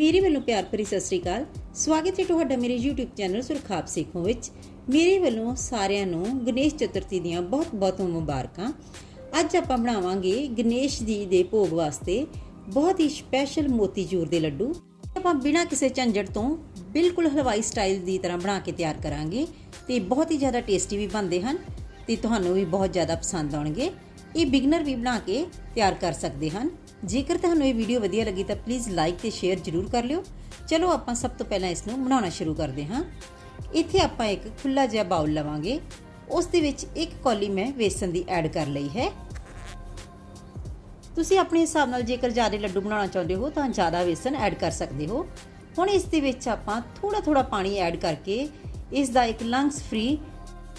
ਮੇਰੇ ਵੱਲੋਂ ਪਿਆਰ ਭਰੀ ਸਤਿ ਸ੍ਰੀ ਅਕਾਲ। ਸਵਾਗਤ ਹੈ ਤੁਹਾਡਾ ਮੇਰੇ YouTube ਚੈਨਲ ਸੁਰਖਾਬ ਸਿੱਖੋ ਵਿੱਚ। ਮੇਰੇ ਵੱਲੋਂ ਸਾਰਿਆਂ ਨੂੰ ਗਣੇਸ਼ ਚਤੁਰਥੀ ਦੀਆਂ ਬਹੁਤ-ਬਹੁਤ ਮੁਬਾਰਕਾਂ। ਅੱਜ ਆਪਾਂ ਬਣਾਵਾਂਗੇ ਗਣੇਸ਼ ਜੀ ਦੇ ਭੋਗ ਵਾਸਤੇ ਬਹੁਤ ਹੀ ਸਪੈਸ਼ਲ ਮੋਤੀਚੂਰ ਦੇ ਲੱਡੂ। ਆਪਾਂ ਬਿਨਾਂ ਕਿਸੇ ਝੰਜਟ ਤੋਂ ਬਿਲਕੁਲ ਹਲਵਾਈ ਸਟਾਈਲ ਦੀ ਤਰ੍ਹਾਂ ਬਣਾ ਕੇ ਤਿਆਰ ਕਰਾਂਗੇ ਤੇ ਬਹੁਤ ਹੀ ਜ਼ਿਆਦਾ ਟੇਸਟੀ ਵੀ ਬਣਦੇ ਹਨ ਤੇ ਤੁਹਾਨੂੰ ਵੀ ਬਹੁਤ ਜ਼ਿਆਦਾ ਪਸੰਦ ਆਉਣਗੇ। ਇਹ ਬਿਗਨਰ ਵੀ ਬਣਾ ਕੇ ਤਿਆਰ ਕਰ ਸਕਦੇ ਹਨ। ਜੇਕਰ ਤੁਹਾਨੂੰ ਇਹ ਵੀਡੀਓ ਵਧੀਆ ਲੱਗੀ ਤਾਂ ਪਲੀਜ਼ ਲਾਈਕ ਤੇ ਸ਼ੇਅਰ ਜ਼ਰੂਰ ਕਰ ਲਿਓ। ਚਲੋ ਆਪਾਂ ਸਭ ਤੋਂ ਪਹਿਲਾਂ ਇਸ ਨੂੰ ਬਣਾਉਣਾ ਸ਼ੁਰੂ ਕਰਦੇ ਹਾਂ। ਇੱਥੇ ਆਪਾਂ ਇੱਕ ਖੁੱਲਾ ਜਿਹਾ ਬਾਉਲ ਲਵਾਂਗੇ। ਉਸ ਦੇ ਵਿੱਚ ਇੱਕ ਕੌਲੀ ਮੈਂ ਵੇਸਣ ਦੀ ਐਡ ਕਰ ਲਈ ਹੈ। ਤੁਸੀਂ ਆਪਣੇ ਹਿਸਾਬ ਨਾਲ ਜੇਕਰ ਜ਼ਿਆਦਾ ਲੱਡੂ ਬਣਾਉਣਾ ਚਾਹੁੰਦੇ ਹੋ ਤਾਂ ਜ਼ਿਆਦਾ ਵੇਸਣ ਐਡ ਕਰ ਸਕਦੇ ਹੋ। ਹੁਣ ਇਸ ਦੇ ਵਿੱਚ ਆਪਾਂ ਥੋੜਾ ਥੋੜਾ ਪਾਣੀ ਐਡ ਕਰਕੇ ਇਸ ਦਾ ਇੱਕ ਲੰਗਸ ਫ੍ਰੀ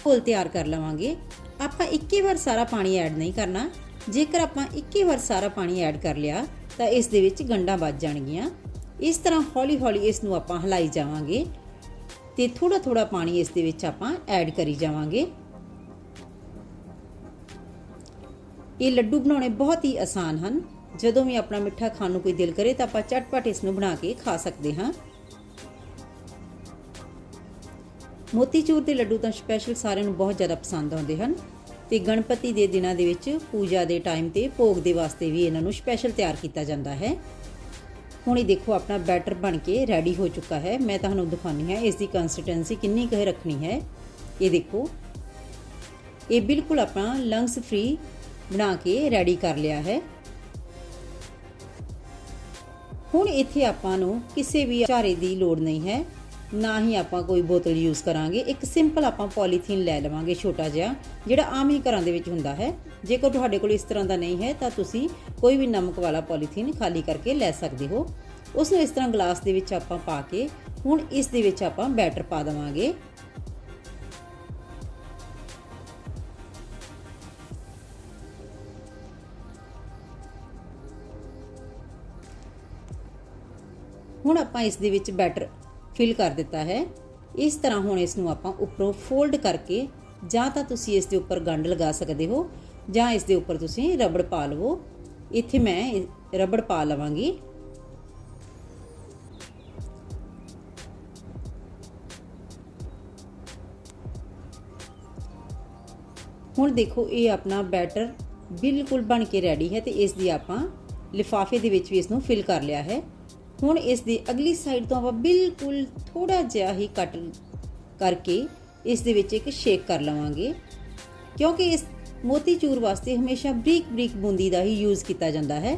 ਘੋਲ ਤਿਆਰ ਕਰ ਲਵਾਂਗੇ। ਆਪਾਂ ਇੱਕੀ ਵਾਰ ਸਾਰਾ ਪਾਣੀ ਐਡ ਨਹੀਂ ਕਰਨਾ। ਜੇਕਰ ਆਪਾਂ ਇੱਕੀ ਵਾਰ ਸਾਰਾ ਪਾਣੀ ਐਡ ਕਰ ਲਿਆ, ਤਾਂ ਇਸ ਦੇ ਵਿੱਚ ਗੰਢਾਂ ਵੱਜ ਜਾਣਗੀਆਂ। ਇਸ ਤਰ੍ਹਾਂ ਹੌਲੀ-ਹੌਲੀ ਇਸ ਨੂੰ ਆਪਾਂ ਹਲਾਈ ਜਾਵਾਂਗੇ ਤੇ ਥੋੜਾ ਥੋੜਾ ਪਾਣੀ ਇਸ ਦੇ ਵਿੱਚ ਆਪਾਂ ਐਡ ਕਰੀ ਜਾਵਾਂਗੇ। ਇਹ ਲੱਡੂ ਬਣਾਉਣੇ ਬਹੁਤ ਹੀ ਆਸਾਨ ਹਨ। ਜਦੋਂ ਵੀ ਆਪਣਾ ਮਿੱਠਾ ਖਾਣ ਨੂੰ ਕੋਈ ਦਿਲ ਕਰੇ ਤਾਂ ਆਪਾਂ ਚਟਪਟ ਇਸ ਨੂੰ ਬਣਾ ਕੇ ਖਾ ਸਕਦੇ ਹਾਂ। ਮੋਤੀਚੂਰ ਦੇ ਲੱਡੂ ਤਾਂ ਸਪੈਸ਼ਲ ਸਾਰਿਆਂ ਨੂੰ ਬਹੁਤ ਜ਼ਿਆਦਾ ਪਸੰਦ ਆਉਂਦੇ ਹਨ ਤੇ ਗਣਪਤੀ ਦੇ ਦਿਨਾਂ ਦੇ ਵਿੱਚ ਪੂਜਾ ਦੇ ਟਾਈਮ ਤੇ ਭੋਗ ਦੇ ਵਾਸਤੇ ਵੀ ਇਹਨਾਂ ਨੂੰ ਸਪੈਸ਼ਲ ਤਿਆਰ ਕੀਤਾ ਜਾਂਦਾ ਹੈ। ਹੁਣ ਇਹ ਦੇਖੋ ਆਪਣਾ ਬੈਟਰ ਬਣ ਕੇ ਰੈਡੀ ਹੋ ਚੁੱਕਾ ਹੈ। ਮੈਂ ਤੁਹਾਨੂੰ ਦਿਖਾਉਣੀ ਹੈ ਇਸ ਦੀ ਕੰਸਿਸਟੈਂਸੀ ਕਿੰਨੀ ਕੁ ਰੱਖਣੀ ਹੈ। ਇਹ ਦੇਖੋ। ਇਹ ਬਿਲਕੁਲ ਆਪਣਾ ਲੰਗਸ ਫ੍ਰੀ ਬਣਾ ਕੇ ਰੈਡੀ ਕਰ ਲਿਆ ਹੈ। ਹੁਣ ਇੱਥੇ ਆਪਾਂ ਨੂੰ ਕਿਸੇ ਵੀ ਚਾਰੇ ਦੀ ਲੋੜ ਨਹੀਂ ਹੈ। ਨਾ ਹੀ ਆਪਾਂ ਕੋਈ ਬੋਤਲ ਯੂਜ਼ ਕਰਾਂਗੇ। ਇੱਕ ਸਿੰਪਲ ਆਪਾਂ ਪੋਲੀਥੀਨ ਲੈ ਲਵਾਂਗੇ ਛੋਟਾ ਜਿਹਾ, ਜਿਹੜਾ ਆਮ ਹੀ ਘਰਾਂ ਦੇ ਵਿੱਚ ਹੁੰਦਾ ਹੈ। ਜੇਕਰ ਤੁਹਾਡੇ ਕੋਲ ਇਸ ਤਰ੍ਹਾਂ ਦਾ ਨਹੀਂ ਹੈ, ਤਾਂ ਤੁਸੀਂ ਕੋਈ ਵੀ ਨਮਕ ਵਾਲਾ ਪੋਲੀਥੀਨ ਖਾਲੀ ਕਰਕੇ ਲੈ ਸਕਦੇ ਹੋ। ਉਸ ਨੂੰ ਇਸ ਤਰ੍ਹਾਂ ਗਲਾਸ ਦੇ ਵਿੱਚ ਆਪਾਂ ਪਾ ਕੇ, ਹੁਣ ਇਸ ਦੇ ਵਿੱਚ ਆਪਾਂ ਬੈਟਰ ਪਾ ਦੇਵਾਂਗੇ। ਹੁਣ ਆਪਾਂ ਇਸ ਦੇ ਵਿੱਚ ਬੈਟਰ ਫਿਲ ਕਰ ਦਿੱਤਾ ਹੈ। ਇਸ ਤਰ੍ਹਾਂ ਹੁਣ ਇਸ ਨੂੰ ਆਪਾਂ ਉੱਪਰੋਂ ਫੋਲਡ ਕਰਕੇ ਜਾਂ ਤਾਂ ਤੁਸੀਂ ਇਸ ਦੇ ਉੱਪਰ ਗੰਢ ਲਗਾ ਸਕਦੇ ਹੋ ਜਾਂ ਇਸ ਦੇ ਉੱਪਰ ਤੁਸੀਂ ਰਬੜ ਪਾ ਲਵੋ। ਇੱਥੇ ਮੈਂ ਰਬੜ ਪਾ ਲਵਾਂਗੀ। ਹੁਣ ਦੇਖੋ ਇਹ ਆਪਣਾ ਬੈਟਰ ਬਿਲਕੁਲ ਬਣ ਕੇ ਰੈਡੀ ਹੈ ਤੇ ਇਸ ਦੀ ਆਪਾਂ ਲਿਫਾਫੇ ਦੇ ਵਿੱਚ ਵੀ ਇਸ ਨੂੰ ਫਿਲ ਕਰ ਲਿਆ ਹੈ। ਹੁਣ ਇਸ ਦੀ ਅਗਲੀ ਸਾਈਡ ਤੋਂ ਆਪਾਂ ਬਿਲਕੁਲ ਥੋੜਾ ਜਿਹਾ ਹੀ ਕੱਟ ਕਰਕੇ ਇਸ ਦੇ ਵਿੱਚ ਇੱਕ ਸ਼ੇਕ ਕਰ ਲਵਾਂਗੇ। ਕਿਉਂਕਿ ਇਸ ਮੋਤੀਚੂਰ ਵਾਸਤੇ ਹਮੇਸ਼ਾ ਬਰੀਕ ਬਰੀਕ ਬੂੰਦੀ ਦਾ ਹੀ ਯੂਜ਼ ਕੀਤਾ ਜਾਂਦਾ ਹੈ।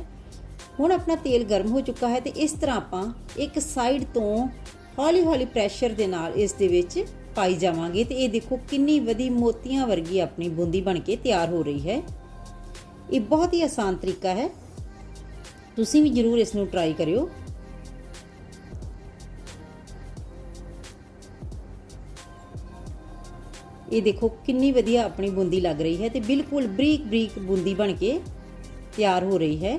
ਹੁਣ ਆਪਣਾ ਤੇਲ ਗਰਮ ਹੋ ਚੁੱਕਾ ਹੈ ਤੇ ਇਸ ਤਰ੍ਹਾਂ ਆਪਾਂ ਇੱਕ ਸਾਈਡ ਤੋਂ ਹੌਲੀ ਹੌਲੀ ਪ੍ਰੈਸ਼ਰ ਦੇ ਨਾਲ ਇਸ ਦੇ ਵਿੱਚ ਪਾਈ ਜਾਵਾਂਗੇ ਤੇ ਇਹ ਦੇਖੋ ਕਿੰਨੀ ਵਧੀ ਮੋਤੀਆਂ ਵਰਗੀ ਆਪਣੀ ਬੂੰਦੀ ਬਣ ਕੇ ਤਿਆਰ ਹੋ ਰਹੀ ਹੈ। ਇਹ ਬਹੁਤ ਹੀ ਆਸਾਨ ਤਰੀਕਾ ਹੈ। ਤੁਸੀਂ ਵੀ ਜਰੂਰ ਇਸ ਨੂੰ ਟਰਾਈ ਕਰਿਓ। ਇਹ ਦੇਖੋ ਕਿੰਨੀ ਵਧੀਆ ਆਪਣੀ ਬੂੰਦੀ ਲੱਗ ਰਹੀ ਹੈ ਤੇ ਬਿਲਕੁਲ ਬਰੀਕ ਬਰੀਕ ਬੂੰਦੀ ਬਣ ਕੇ ਤਿਆਰ ਹੋ ਰਹੀ ਹੈ।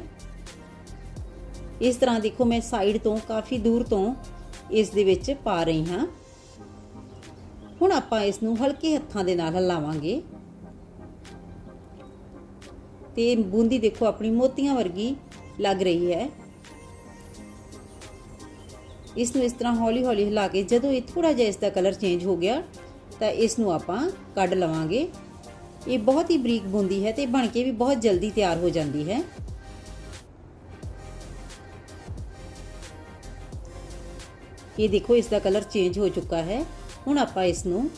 ਇਸ ਤਰ੍ਹਾਂ ਦੇਖੋ ਮੈਂ ਸਾਈਡ ਤੋਂ ਕਾਫੀ ਦੂਰ ਤੋਂ ਇਸ ਦੇ ਵਿੱਚ ਪਾ ਰਹੀ ਹਾਂ। ਹੁਣ ਆਪਾਂ ਇਸ ਨੂੰ ਹਲਕੇ ਹੱਥਾਂ ਦੇ ਨਾਲ ਹਿਲਾਵਾਂਗੇ। ਤੇ ਬੂੰਦੀ ਦੇਖੋ ਆਪਣੀ ਮੋਤੀਆਂ ਵਰਗੀ ਲੱਗ ਰਹੀ ਹੈ। ਇਸ ਨੂੰ ਇਸ ਤਰ੍ਹਾਂ ਹੌਲੀ ਹੌਲੀ ਹਿਲਾ ਕੇ ਜਦੋਂ ਇਹ ਥੋੜਾ ਜਿਹਾ ਇਸ ਦਾ ਕਲਰ ਚੇਂਜ ਹੋ ਗਿਆ ਤਾਂ ਇਸ ਨੂੰ ਆਪਾਂ ਕੱਢ ਲਵਾਂਗੇ। ਇਹ ਬਹੁਤ ਹੀ ਬਰੀਕ ਬੂੰਦੀ ਹੈ ਤੇ ਬਣ ਕੇ ਵੀ ਬਹੁਤ ਜਲਦੀ ਤਿਆਰ ਹੋ ਜਾਂਦੀ ਹੈ। ਇਹ ਦੇਖੋ ਇਸ ਦਾ ਕਲਰ ਚੇਂਜ ਹੋ ਚੁੱਕਾ ਹੈ। ਹੁਣ ਆਪਾਂ ਇਸ ਨੂੰ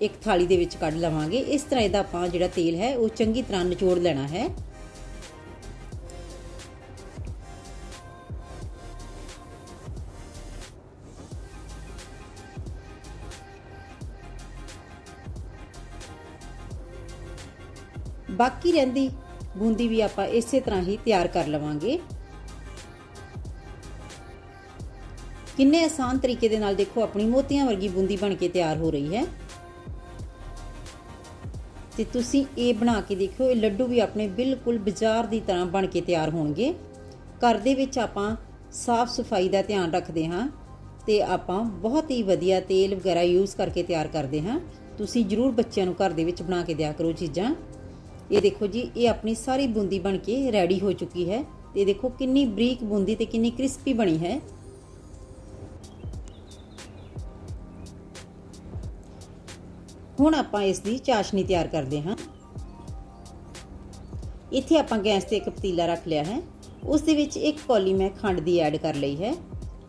ਇੱਕ ਥਾਲੀ ਦੇ ਵਿੱਚ ਕੱਢ ਲਵਾਂਗੇ। ਇਸ ਤਰ੍ਹਾਂ ਇਹਦਾ ਆਪਾਂ ਜਿਹੜਾ ਤੇਲ ਹੈ, ਉਹ ਚੰਗੀ ਤਰ੍ਹਾਂ ਨਿਚੋੜ ਲੈਣਾ ਹੈ। ਬਾਕੀ ਰਹਿੰਦੀ ਬੂੰਦੀ ਵੀ ਆਪਾਂ ਇਸੇ ਤਰ੍ਹਾਂ ਹੀ ਤਿਆਰ ਕਰ ਲਵਾਂਗੇ। ਕਿੰਨੇ ਆਸਾਨ ਤਰੀਕੇ ਦੇ ਨਾਲ ਦੇਖੋ, ਆਪਣੀ ਮੋਤੀਆਂ ਵਰਗੀ ਬੂੰਦੀ ਬਣ ਕੇ ਤਿਆਰ ਹੋ ਰਹੀ ਹੈ। ਤੇ ਤੁਸੀਂ ਇਹ ਬਣਾ ਕੇ ਦੇਖਿਓ, ਇਹ ਲੱਡੂ ਵੀ ਆਪਣੇ ਬਿਲਕੁਲ ਬਾਜ਼ਾਰ ਦੀ ਤਰ੍ਹਾਂ ਬਣ ਕੇ ਤਿਆਰ ਹੋਣਗੇ। ਘਰ ਦੇ ਵਿੱਚ ਆਪਾਂ ਸਾਫ਼ ਸਫ਼ਾਈ ਦਾ ਧਿਆਨ ਰੱਖਦੇ ਹਾਂ ਤੇ ਆਪਾਂ ਬਹੁਤ ਹੀ ਵਧੀਆ ਤੇਲ ਵਗੈਰਾ ਯੂਜ਼ ਕਰਕੇ ਤਿਆਰ ਕਰਦੇ ਹਾਂ। ਤੁਸੀਂ ਜਰੂਰ ਬੱਚਿਆਂ ਨੂੰ ਘਰ ਦੇ ਵਿੱਚ ਬਣਾ ਕੇ ਦਿਆ ਕਰੋ ਚੀਜ਼ਾਂ। ਇਹ ਦੇਖੋ ਜੀ, ਇਹ ਆਪਣੀ ਸਾਰੀ ਬੂੰਦੀ ਬਣ ਕੇ ਰੈਡੀ ਹੋ ਚੁੱਕੀ ਹੈ। ਤੇ ਦੇਖੋ ਕਿੰਨੀ ਬਰੀਕ ਬੂੰਦੀ ਤੇ ਕਿੰਨੀ ਕ੍ਰਿਸਪੀ ਬਣੀ ਹੈ। ਹੁਣ ਆਪਾਂ ਇਸ ਦੀ ਚਾਸ਼ਨੀ ਤਿਆਰ ਕਰਦੇ ਹਾਂ। ਇੱਥੇ ਆਪਾਂ ਗੈਸ ਤੇ ਇੱਕ ਪਤੀਲਾ ਰੱਖ ਲਿਆ ਹੈ। ਉਸ ਦੇ ਵਿੱਚ ਇੱਕ ਕੌਲੀ ਮੈਂ ਖੰਡ ਦੀ ਐਡ ਕਰ ਲਈ ਹੈ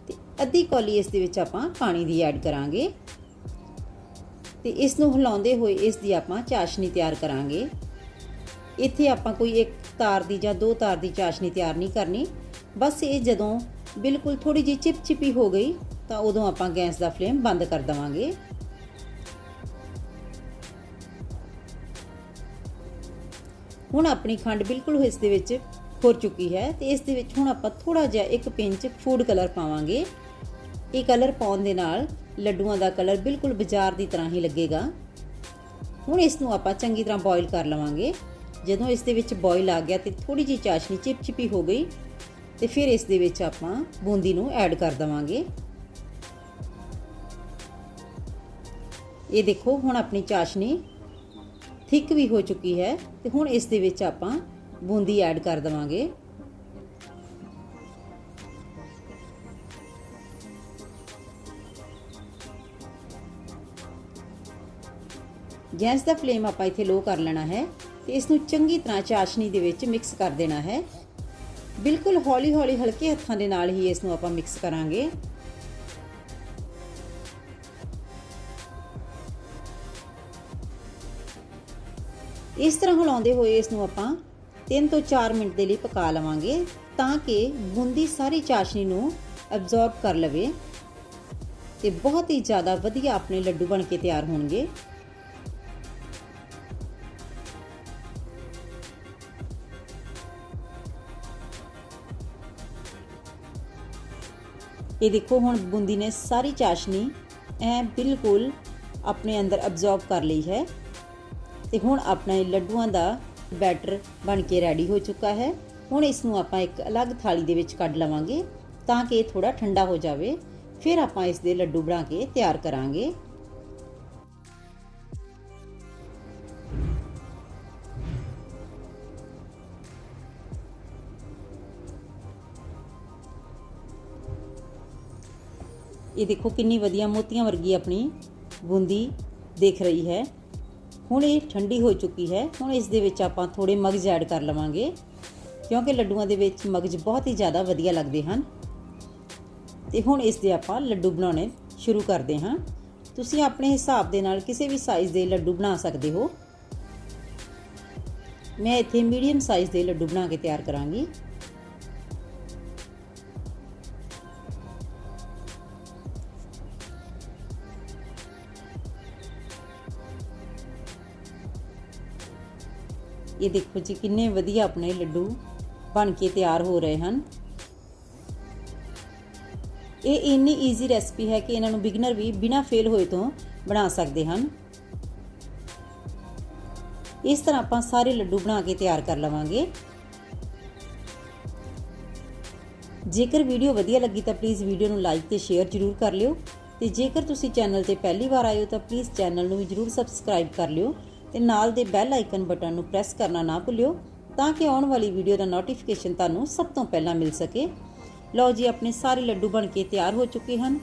ਤੇ ਅੱਧੀ ਕੌਲੀ ਇਸ ਦੇ ਵਿੱਚ ਆਪਾਂ ਪਾਣੀ ਦੀ ਐਡ ਕਰਾਂਗੇ। ਤੇ ਇਸ ਨੂੰ ਹਿਲਾਉਂਦੇ ਹੋਏ ਇਸ ਦੀ ਆਪਾਂ ਚਾਸ਼ਨੀ ਤਿਆਰ ਕਰਾਂਗੇ। ਇੱਥੇ ਆਪਾਂ ਕੋਈ ਇੱਕ ਤਾਰ ਦੀ ਜਾਂ ਦੋ ਤਾਰ ਦੀ ਚਾਸ਼ਨੀ ਤਿਆਰ ਨਹੀਂ ਕਰਨੀ। ਬਸ ਇਹ ਜਦੋਂ ਬਿਲਕੁਲ ਥੋੜੀ ਜਿਹੀ ਚਿਪਚਿਪੀ ਹੋ ਗਈ, ਤਾਂ ਉਦੋਂ ਆਪਾਂ ਗੈਸ ਦਾ ਫਲੇਮ ਬੰਦ ਕਰ ਦਵਾਂਗੇ। ਹੁਣ ਆਪਣੀ ਖੰਡ ਬਿਲਕੁਲ ਇਸ ਦੇ ਵਿੱਚ ਖੁਰ ਚੁੱਕੀ ਹੈ, ਤੇ ਇਸ ਦੇ ਵਿੱਚ ਹੁਣ ਆਪਾਂ ਥੋੜਾ ਜਿਹਾ ਇੱਕ ਪਿੰਚ ਫੂਡ ਕਲਰ ਪਾਵਾਂਗੇ। ਇਹ ਕਲਰ ਪਾਉਣ ਦੇ ਨਾਲ ਲੱਡੂਆਂ ਦਾ ਕਲਰ ਬਿਲਕੁਲ ਬਾਜ਼ਾਰ ਦੀ ਤਰ੍ਹਾਂ ਹੀ ਲੱਗੇਗਾ। ਹੁਣ ਇਸ ਨੂੰ ਆਪਾਂ ਚੰਗੀ ਤਰ੍ਹਾਂ ਬੋਇਲ ਕਰ ਲਵਾਂਗੇ। ਜਦੋਂ ਇਸ ਦੇ ਵਿੱਚ ਬੋਇਲ ਆ ਗਿਆ ਤੇ ਥੋੜੀ ਜਿਹੀ ਚਾਸ਼ਨੀ ਚਿਪਚਿਪੀ ਹੋ ਗਈ, ਤੇ ਫਿਰ ਇਸ ਦੇ ਵਿੱਚ ਆਪਾਂ ਬੂੰਦੀ ਨੂੰ ਐਡ ਕਰ ਦਵਾਂਗੇ। ਇਹ ਦੇਖੋ, ਹੁਣ ਆਪਣੀ ਚਾਸ਼ਨੀ ਥਿੱਕ ਵੀ ਹੋ ਚੁੱਕੀ ਹੈ ਤੇ ਹੁਣ ਇਸ ਦੇ ਵਿੱਚ ਆਪਾਂ ਬੂੰਦੀ ਐਡ ਕਰ ਦਵਾਂਗੇ। ਗੈਸ ਦਾ ਫਲੇਮ ਆਪਾਂ ਇੱਥੇ ਲੋ ਕਰ ਲੈਣਾ ਹੈ। ਤੇ ਇਸ ਨੂੰ ਚੰਗੀ ਤਰ੍ਹਾਂ ਚਾਸ਼ਨੀ ਦੇ ਵਿੱਚ ਮਿਕਸ ਕਰ ਦੇਣਾ ਹੈ। ਬਿਲਕੁਲ ਹੌਲੀ-ਹੌਲੀ ਹਲਕੇ ਹੱਥਾਂ ਦੇ ਨਾਲ ਹੀ ਇਸ ਨੂੰ ਆਪਾਂ ਮਿਕਸ ਕਰਾਂਗੇ। ਇਸ ਤਰ੍ਹਾਂ ਹਿਲਾਉਂਦੇ ਹੋਏ ਇਸ ਨੂੰ ਆਪਾਂ 3 ਤੋਂ 4 ਮਿੰਟ ਦੇ ਲਈ ਪਕਾ ਲਵਾਂਗੇ ਤਾਂ ਕਿ ਬੂੰਦੀ ਸਾਰੀ ਚਾਸ਼ਨੀ ਨੂੰ ਅਬਜ਼ੌਰਬ ਕਰ ਲਵੇ ਤੇ ਬਹੁਤ ਹੀ ਜ਼ਿਆਦਾ ਵਧੀਆ ਆਪਣੇ ਲੱਡੂ ਬਣ ਕੇ ਤਿਆਰ ਹੋਣਗੇ। ਇਹ ਦੇਖੋ, ਹੁਣ ਬੂੰਦੀ ਨੇ ਸਾਰੀ ਚਾਸ਼ਨੀ ਐ ਬਿਲਕੁਲ ਆਪਣੇ ਅੰਦਰ ਅਬਜ਼ੌਰਬ ਕਰ ਲਈ ਹੈ ਤੇ ਹੁਣ ਆਪਣੇ ਲੱਡੂਆਂ ਦਾ ਬੈਟਰ ਬਣ ਕੇ ਰੈਡੀ ਹੋ ਚੁੱਕਾ ਹੈ। ਹੁਣ ਇਸ ਨੂੰ ਆਪਾਂ ਇੱਕ ਅਲੱਗ ਥਾਲੀ ਦੇ ਵਿੱਚ ਕੱਢ ਲਵਾਂਗੇ ਤਾਂ ਕਿ ਇਹ ਥੋੜਾ ਠੰਡਾ ਹੋ ਜਾਵੇ। ਫਿਰ ਆਪਾਂ ਇਸ ਦੇ ਲੱਡੂ ਬਣਾ ਕੇ ਤਿਆਰ ਕਰਾਂਗੇ। ਇਹ ਦੇਖੋ ਕਿੰਨੀ ਵਧੀਆ ਮੋਤੀਆਂ ਵਰਗੀ ਆਪਣੀ ਬੂੰਦੀ ਦੇਖ ਰਹੀ ਹੈ। ਹੁਣ ਇਹ ਠੰਡੀ ਹੋ ਚੁੱਕੀ ਹੈ। ਹੁਣ ਇਸ ਦੇ ਵਿੱਚ ਆਪਾਂ ਥੋੜੇ ਮਗਜ਼ ਐਡ ਕਰ ਲਵਾਂਗੇ, ਕਿਉਂਕਿ ਲੱਡੂਆਂ ਦੇ ਵਿੱਚ ਮਗਜ਼ ਬਹੁਤ ਹੀ ਜ਼ਿਆਦਾ ਵਧੀਆ ਲੱਗਦੇ ਹਨ। ਤੇ ਹੁਣ ਇਸ ਦੇ ਆਪਾਂ ਲੱਡੂ ਬਣਾਉਣੇ ਸ਼ੁਰੂ ਕਰਦੇ ਹਾਂ। ਤੁਸੀਂ ਆਪਣੇ ਹਿਸਾਬ ਦੇ ਨਾਲ ਕਿਸੇ ਵੀ ਸਾਈਜ਼ ਦੇ ਲੱਡੂ ਬਣਾ ਸਕਦੇ ਹੋ। ਮੈਂ ਇੱਥੇ ਮੀਡੀਅਮ ਸਾਈਜ਼ ਦੇ ਲੱਡੂ ਬਣਾ ਕੇ ਤਿਆਰ ਕਰਾਂਗੀ। ਇਹ ਦੇਖੋ ਜੀ, ਕਿੰਨੇ ਵਧੀਆ ਆਪਣੇ ਲੱਡੂ ਬਣ ਕੇ ਤਿਆਰ ਹੋ ਰਹੇ ਹਨ। ਇਹ ਇੰਨੀ ਈਜ਼ੀ ਰੈਸਪੀ ਹੈ ਕਿ ਇਹਨਾਂ ਨੂੰ ਬਿਗਨਰ ਵੀ ਬਿਨਾਂ ਫੇਲ ਹੋਏ ਤੋਂ ਬਣਾ ਸਕਦੇ ਹਨ। ਇਸ ਤਰ੍ਹਾਂ ਆਪਾਂ ਸਾਰੇ ਲੱਡੂ ਬਣਾ ਕੇ ਤਿਆਰ ਕਰ ਲਵਾਂਗੇ। ਜੇਕਰ ਵੀਡੀਓ ਵਧੀਆ ਲੱਗੀ ਤਾਂ ਪਲੀਜ਼ ਵੀਡੀਓ ਨੂੰ ਲਾਈਕ ਤੇ ਸ਼ੇਅਰ ਜ਼ਰੂਰ ਕਰ ਲਿਓ। ਤੇ ਜੇਕਰ ਤੁਸੀਂ ਚੈਨਲ ਤੇ ਪਹਿਲੀ ਵਾਰ ਆਏ ਹੋ ਤਾਂ ਪਲੀਜ਼ ਚੈਨਲ ਨੂੰ ਵੀ ਜ਼ਰੂਰ ਸਬਸਕ੍ਰਾਈਬ ਕਰ ਲਿਓ। ਤੇ ਨਾਲ ਦੇ ਬੈਲ ਆਈਕਨ ਬਟਨ ਨੂੰ ਪ੍ਰੈਸ ਕਰਨਾ ਨਾ ਭੁੱਲਿਓ ਤਾਂ ਕਿ ਆਉਣ ਵਾਲੀ ਵੀਡੀਓ ਦਾ ਨੋਟੀਫਿਕੇਸ਼ਨ ਤੁਹਾਨੂੰ ਸਭ ਤੋਂ ਪਹਿਲਾਂ ਮਿਲ ਸਕੇ। ਲਓ ਜੀ, ਆਪਣੇ ਸਾਰੇ ਲੱਡੂ ਬਣ ਕੇ ਤਿਆਰ ਹੋ ਚੁੱਕੇ ਹਨ।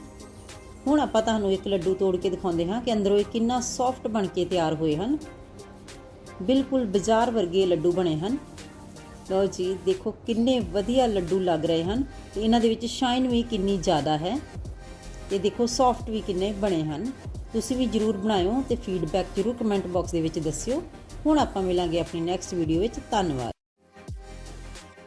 ਹੁਣ ਆਪਾਂ ਤੁਹਾਨੂੰ ਇੱਕ ਲੱਡੂ ਤੋੜ ਕੇ ਦਿਖਾਉਂਦੇ ਹਾਂ ਕਿ ਅੰਦਰੋਂ ਇਹ ਕਿੰਨਾ ਸੌਫਟ ਬਣ ਕੇ ਤਿਆਰ ਹੋਏ ਹਨ। ਬਿਲਕੁਲ ਬਾਜ਼ਾਰ ਵਰਗੇ ਲੱਡੂ ਬਣੇ ਹਨ। ਲਓ ਜੀ, ਦੇਖੋ ਕਿੰਨੇ ਵਧੀਆ ਲੱਡੂ ਲੱਗ ਰਹੇ ਹਨ ਤੇ ਇਹਨਾਂ ਦੇ ਵਿੱਚ ਸ਼ਾਈਨ ਵੀ ਕਿੰਨੀ ਜ਼ਿਆਦਾ ਹੈ। ਇਹ ਦੇਖੋ ਸੌਫਟ ਵੀ ਕਿੰਨੇ ਬਣੇ ਹਨ। ਤੁਸੀਂ ਵੀ ਜਰੂਰ ਬਣਾਇਓ ਤੇ ਫੀਡਬੈਕ ਜਰੂਰ ਕਮੈਂਟ ਬਾਕਸ ਦੇ ਵਿੱਚ ਦੱਸਿਓ। ਹੁਣ ਆਪਾਂ ਮਿਲਾਂਗੇ ਆਪਣੀ ਨੈਕਸਟ ਵੀਡੀਓ ਵਿੱਚ। ਧੰਨਵਾਦ।